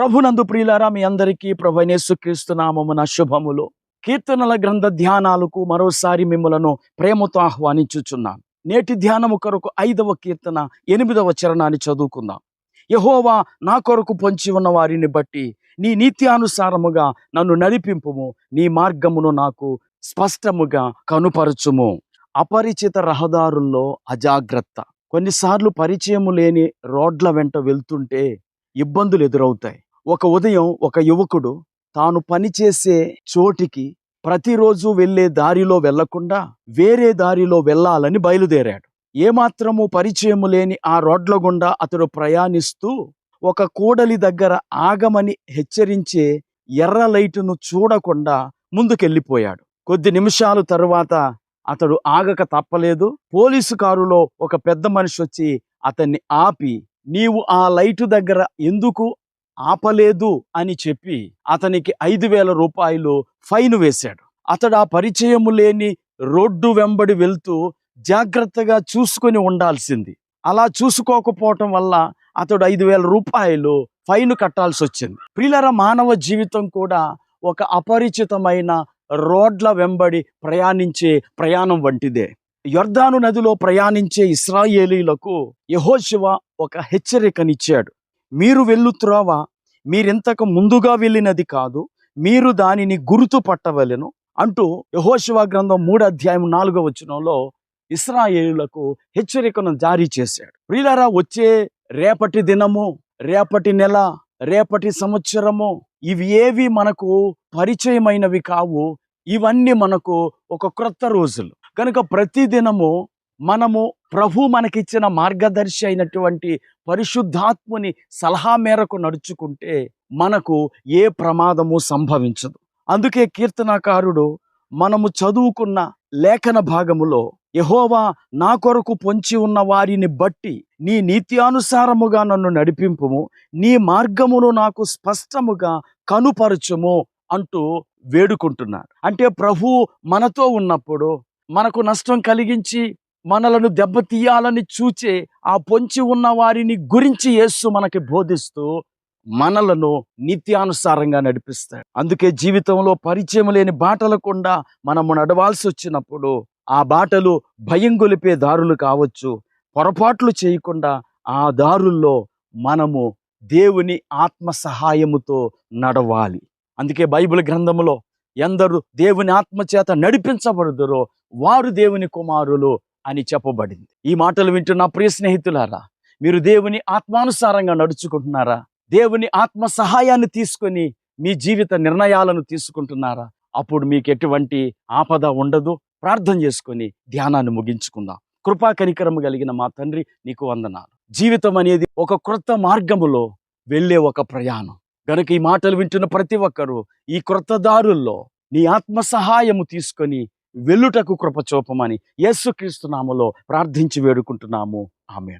ప్రభునందు ప్రియులారా మీ అందరికీ ప్రభు యేసుక్రీస్తు నామమున శుభములు. కీర్తనల గ్రంథ ధ్యానాలకు మరోసారి మిమ్మలను ప్రేమతో ఆహ్వానించుచున్నాను. నేటి ధ్యానము కొరకు ఐదవ కీర్తన ఎనిమిదవ చరణాన్ని చదువుకుందాం. యహోవా నా కొరకు పొంచి ఉన్న వారిని బట్టి నీ నీత్యానుసారముగా నన్ను నడిపింపుము. నీ మార్గమును నాకు స్పష్టముగా కనుపరచుము. అపరిచిత రహదారుల్లో అజాగ్రత్త. కొన్నిసార్లు పరిచయము లేని రోడ్ల వెంట వెళ్తుంటే ఇబ్బందులు ఎదురవుతాయి. ఒక ఉదయం ఒక యువకుడు తాను పనిచేసే చోటికి ప్రతిరోజు వెళ్ళే దారిలో వెళ్ళకుండా వేరే దారిలో వెళ్ళాలని బయలుదేరాడు. ఏమాత్రము పరిచయము లేని ఆ రోడ్ల గుండా అతడు ప్రయాణిస్తూ ఒక కూడలి దగ్గర ఆగమని హెచ్చరించే ఎర్ర లైటును చూడకుండా ముందుకెళ్ళిపోయాడు. కొద్ది నిమిషాలు తరువాత అతడు ఆగక తప్పలేదు. పోలీసు కారులో ఒక పెద్ద మనిషి వచ్చి అతన్ని ఆపి నీవు ఆ లైటు దగ్గర ఎందుకు ఆపలేదు అని చెప్పి అతనికి ఐదు వేల రూపాయలు ఫైన్ వేశాడు. అతడు ఆ పరిచయము లేని రోడ్డు వెంబడి వెళ్తూ జాగ్రత్తగా చూసుకొని ఉండాల్సింది. అలా చూసుకోకపోవటం వల్ల అతడు ఐదు వేల రూపాయలు ఫైన్ కట్టాల్సి వచ్చింది. ప్రియులర మానవ జీవితం కూడా ఒక అపరిచితమైన రోడ్ల వెంబడి ప్రయాణించే ప్రయాణం వంటిదే. యొర్దాను నదిలో ప్రయాణించే ఇస్రాయేలీలకు యహోశివ ఒక హెచ్చరికనిచ్చాడు. మీరు వెళ్ళు త్రోవ మీరింతకు ముందుగా వెళ్ళినది కాదు మీరు దానిని గుర్తు పట్టవలెను అంటూ యహోశివ గ్రంథం మూడు అధ్యాయం నాలుగో వచనంలో ఇస్రాయేలులకు హెచ్చరికను జారీ చేశాడు. ప్రియులారా వచ్చే రేపటి దినము రేపటి నెల రేపటి సంవత్సరము ఇవి ఏవి మనకు పరిచయమైనవి కావు ఇవన్నీ మనకు ఒక క్రొత్త రోజులు. కనుక ప్రతి దినము మనము ప్రభు మనకిచ్చిన మార్గదర్శి అయినటువంటి పరిశుద్ధాత్ముని సలహా మేరకు నడుచుకుంటే మనకు ఏ ప్రమాదము సంభవించదు. అందుకే కీర్తనాకారుడు మనము చదువుకున్న లేఖన భాగములో యహోవా నా కొరకు పొంచి ఉన్న వారిని బట్టి నీ నీత్యానుసారముగా నన్ను నడిపింపుము నీ మార్గమును నాకు స్పష్టముగా కనుపరచుము అంటూ వేడుకుంటున్నాడు. అంటే ప్రభు మనతో ఉన్నప్పుడు మనకు నష్టం కలిగించి మనలను దెబ్బతీయాలని చూచే ఆ పొంచి ఉన్న వారిని గురించి యేసు మనకి బోధిస్తూ మనలను నిత్యానుసారంగా నడిపిస్తాడు. అందుకే జీవితంలో పరిచయం లేని బాటలకుండా మనము నడవాల్సి వచ్చినప్పుడు ఆ బాటలు భయం గొలిపే దారులు కావచ్చు. పొరపాట్లు చేయకుండా ఆ దారుల్లో మనము దేవుని ఆత్మ సహాయముతో నడవాలి. అందుకే బైబిల్ గ్రంథములో ఎందరు దేవుని ఆత్మ చేత నడిపించబడుదురో వారు దేవుని కుమారులు అని చెప్పబడింది. ఈ మాటలు వింటున్న ప్రియ స్నేహితులారా మీరు దేవుని ఆత్మానుసారంగా నడుచుకుంటున్నారా? దేవుని ఆత్మ సహాయాన్ని తీసుకొని మీ జీవిత నిర్ణయాలను తీసుకుంటున్నారా? అప్పుడు మీకు ఎటువంటి ఆపద ఉండదు. ప్రార్థన చేసుకొని ధ్యానాన్ని ముగించుకుందాం. కృపా కనికరము కలిగిన మా తండ్రి నీకు వందనాలు. జీవితం అనేది ఒక క్రొత్త మార్గములో వెళ్ళే ఒక ప్రయాణం. గనుక ఈ మాటలు వింటున్న ప్రతి ఒక్కరూ ఈ క్రొత్త దారుల్లో నీ ఆత్మ సహాయము తీసుకొని వెళ్ళుటకు కృప చూపమని యేసుక్రీస్తు నామలో ప్రార్థించి వేడుకుంటున్నాము. ఆమె